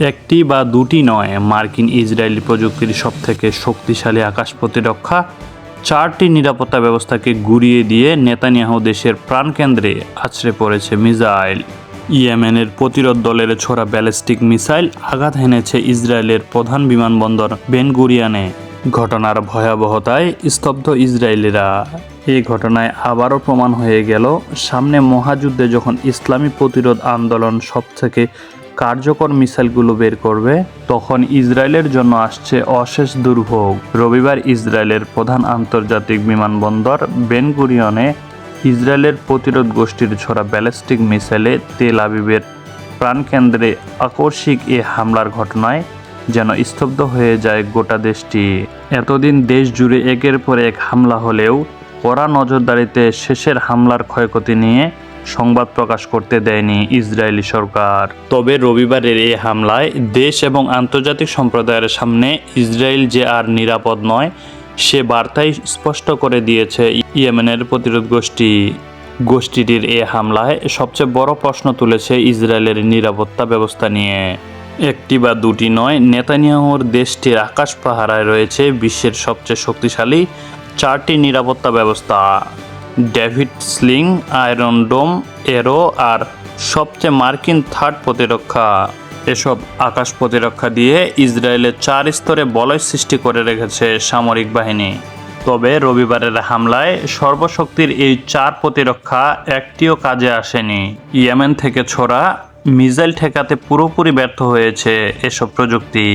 একটি বা দুটি নয়, মার্কিন ইসরায়েলি প্রযুক্তির সবথেকে শক্তিশালী আকাশ প্রতিরক্ষা, চারটি নিরাপত্তা ব্যবস্থাকে গুড়িয়ে দিয়ে নেতানিয়াহু দেশের প্রাণকেন্দ্রে আছড়ে পড়েছে মিসাইল। ইয়েমেনের প্রতিরোধ দলের ছোড়া ব্যালিস্টিক মিসাইল আঘাত হেনেছে ইসরায়েলের প্রধান বিমানবন্দর বেনগুরিয়ানে। ঘটনার ভয়াবহতায় স্তব্ধ ইসরায়েলিরা এই ঘটনায় আবারও প্রমাণ হয়ে গেল, সামনে মহাযুদ্ধে যখন ইসলামী প্রতিরোধ আন্দোলন সবথেকে কার্যকর মিসাইলগুলো বের করবে, তখন ইসরায়েলের জন্য আসছে অশেষ দুর্ভোগ। রবিবার ইসরায়েলের প্রধান আন্তর্জাতিক বিমানবন্দর বেনগুরিয়নে ইসরায়েলের প্রতিরোধ গোষ্ঠীর ছড়া ব্যালিস্টিক মিসাইলে তেল আবিবের প্রাণকেন্দ্রে আকস্মিক এ হামলার ঘটনায় যেন স্তব্ধ হয়ে যায় গোটা দেশটি। এতদিন দেশ জুড়ে একের পর এক হামলা হলেও কড়া নজরদারিতে শেষের হামলার ক্ষয়ক্ষতি নিয়ে সংবাদ প্রকাশ করতে দেয়নি ইসরায়েলি সরকার। তবে রবিবারের এই হামলায় দেশ এবং আন্তর্জাতিক সম্প্রদায়ের সামনে ইসরায়েল যে আর নিরাপদ নয়, সে বার্তাই স্পষ্ট করে দিয়েছে ইয়েমেনের প্রতিরোধ গোষ্ঠী। গোষ্ঠীটির এ হামলায় সবচেয়ে বড় প্রশ্ন তুলেছে ইসরায়েলের নিরাপত্তা ব্যবস্থা নিয়ে। একটি বা দুটি নয়, নেতানিয়াহুর দেশটির আকাশ পাহারায় রয়েছে বিশ্বের সবচেয়ে শক্তিশালী চারটি নিরাপত্তা ব্যবস্থা, David Sling, Iron Dome, Arrow আর সবচেয়ে মার্কিন থার্ড প্রতিরক্ষা। এসব আকাশ প্রতিরক্ষা দিয়ে ইসরায়েলের চার স্তরে বলয় সৃষ্টি করে রেখেছে সামরিক বাহিনী। তবে রবিবারের হামলায় সর্বশক্তির এই চার প্রতিরক্ষা একটিও কাজে আসেনি। ইয়েমেন থেকে ছোড়া মিসাইল ঠেকাতে পুরোপুরি ব্যর্থ হয়েছে এসব প্রযুক্তি।